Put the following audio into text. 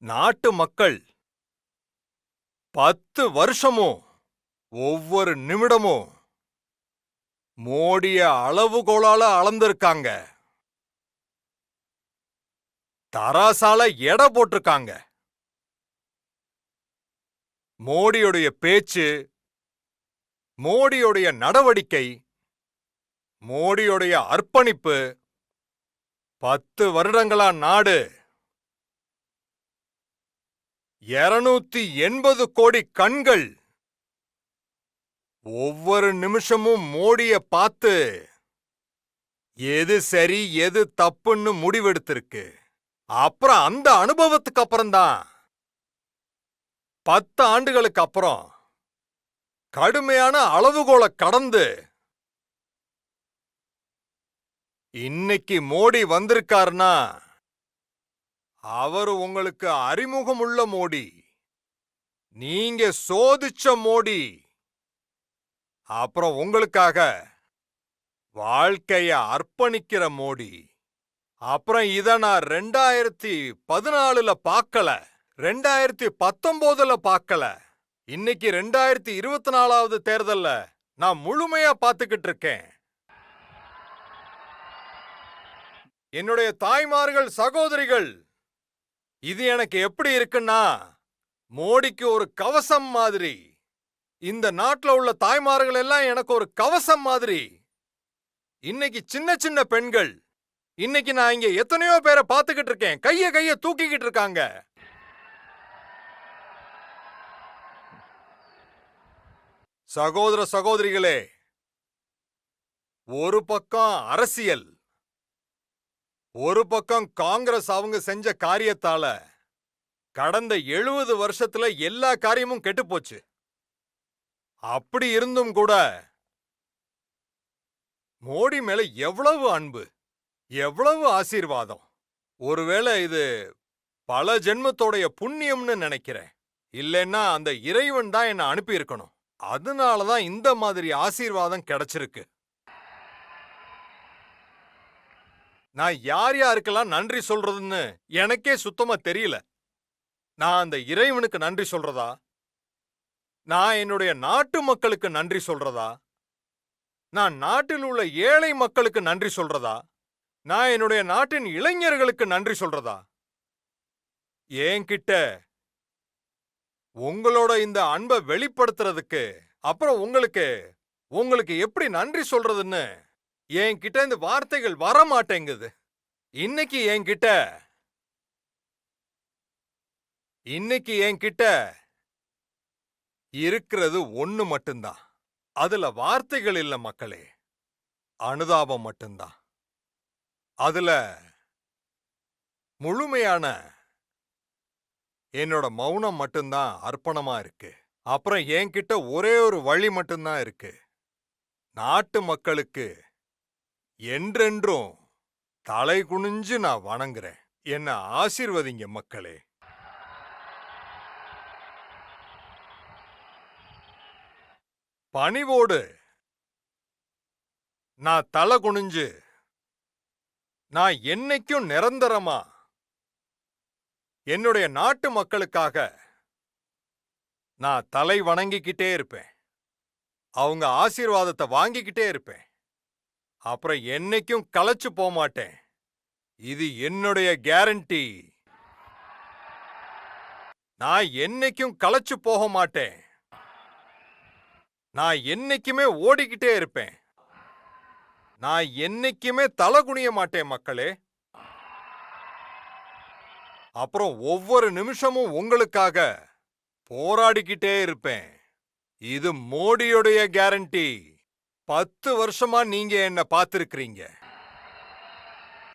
நாட்டு மக்கள் பத்து வருஷமும் ஒவ்வொரு நிமிடமும் மோடிய அளவுகோலால அளந்திருக்காங்க. தராசால எடை போட்டிருக்காங்க. மோடியுடைய பேச்சு மோடியுடைய நடவடிக்கை மோடியுடைய அர்ப்பணிப்பு பத்து வருடங்களா நாடு இருநூத்தி எண்பது கோடி கண்கள். ஒவ்வொரு நிமிஷமும் மோடிய பார்த்து எது சரி எது தப்புன்னு முடிவெடுத்திருக்கு. அப்புறம் அந்த அனுபவத்துக்கு அப்புறம்தான் பத்து ஆண்டுகளுக்கு அப்புறம். கடுமையான அளவுகோலை கடந்து. இன்னைக்கு மோடி வந்திருக்காருன்னா அவர் உங்களுக்கு அறிமுகமுள்ள மோடி. நீங்க சோதிச்ச மோடி. அப்புறம் உங்களுக்காக வாழ்க்கைய அர்ப்பணிக்கிற மோடி. அப்புறம் இத நான் ரெண்டாயிரத்தி பதினாலுல பார்க்கல ரெண்டாயிரத்தி பத்தொன்பதுல பார்க்கல இன்னைக்கு ரெண்டாயிரத்தி இருபத்தி நாலாவது தேர்தல்ல நான் முழுமையா பார்த்துக்கிட்டு இருக்கேன் என்னுடைய தாய்மார்கள் சகோதரிகள் இது எனக்கு எப்படி இருக்குன்னா மோடிக்கு ஒரு கவசம் மாதிரி. இந்த நாட்டுல உள்ள தாய்மார்கள் எல்லாம் எனக்கு ஒரு கவசம் மாதிரி. இன்னைக்கு சின்ன சின்ன பெண்கள் இன்னைக்கு நான் இங்க எத்தனையோ பேரை பார்த்துக்கிட்டு இருக்கேன். கைய கைய தூக்கிக்கிட்டு இருக்காங்க. சகோதர சகோதரிகளே ஒரு பக்கம் அரசியல் ஒரு பக்கம் காங்கிரஸ் அவங்க செஞ்ச காரியத்தால கடந்த எழுபது வருஷத்துல எல்லா காரியமும் கெட்டு போச்சு. அப்படி இருந்தும் கூட மோடி மேல எவ்வளவு அன்பு எவ்வளவு ஆசீர்வாதம். ஒருவேளை இது பல ஜென்மத்தோடைய புண்ணியம்னு நினைக்கிறேன். இல்லைன்னா அந்த இறைவன் தான் என்ன அனுப்பியிருக்கணும். அதனால தான் இந்த மாதிரி ஆசீர்வாதம் கிடைச்சிருக்கு. நான் யார் யாருக்கெல்லாம் நன்றி சொல்றதுன்னு எனக்கே சுத்தமா தெரியல. நான் அந்த இறைவனுக்கு நன்றி சொல்றதா? நான் என்னுடைய நாட்டு மக்களுக்கு நன்றி சொல்றதா? நான் நாட்டில் உள்ள ஏழை மக்களுக்கு நன்றி சொல்றதா? நான் என்னுடைய நாட்டின் இளைஞர்களுக்கு நன்றி சொல்றதா? என்கிட்ட உங்களோட இந்த அன்பை வெளிப்படுத்துறதுக்கு அப்புறம் உங்களுக்கு உங்களுக்கு எப்படி நன்றி சொல்றதுன்னு என்கிட்ட இந்த வார்த்தைகள் வர மாட்டேங்குது இன்னைக்கு என்கிட்ட இன்னைக்கு என்கிட்ட இருக்கிறது ஒண்ணு மட்டும்தான். அதுல வார்த்தைகள் இல்ல மக்களே அனுதாபம் மட்டும்தான். அதுல முழுமையான என்னோட மௌனம் மட்டும்தான் அர்ப்பணமா இருக்கு. அப்புறம் என்கிட்ட ஒரே ஒரு வழி மட்டும்தான் இருக்கு. நாட்டு மக்களுக்கு என்றென்றும் தலை குனிஞ்சு நான் வணங்குறேன். என்ன ஆசிர்வதிங்க மக்களே. பணிவோடு நான் தலை குனிஞ்சு நான் என்னைக்கும் நிரந்தரமா என்னுடைய நாட்டு மக்களுக்காக நான் தலை வணங்கிக்கிட்டே இருப்பேன். அவங்க ஆசீர்வாதத்தை வாங்கிக்கிட்டே இருப்பேன். அப்புறம் என்னைக்கும் களைச்சு போமாட்டேன் இது என்னுடைய கேரண்டி நான் என்னைக்கும் களைச்சு போக மாட்டேன். நான் என்னைக்குமே ஓடிக்கிட்டே இருப்பேன். நான் என்னைக்குமே தலை குனிய மாட்டேன் மக்களே. அப்புறம் ஒவ்வொரு நிமிஷமும் உங்களுக்காக போராடிக்கிட்டே இருப்பேன். இது மோடியுடைய கேரண்டி பத்து வருஷமா நீங்க என்ன பார்த்திருக்கிறீங்க.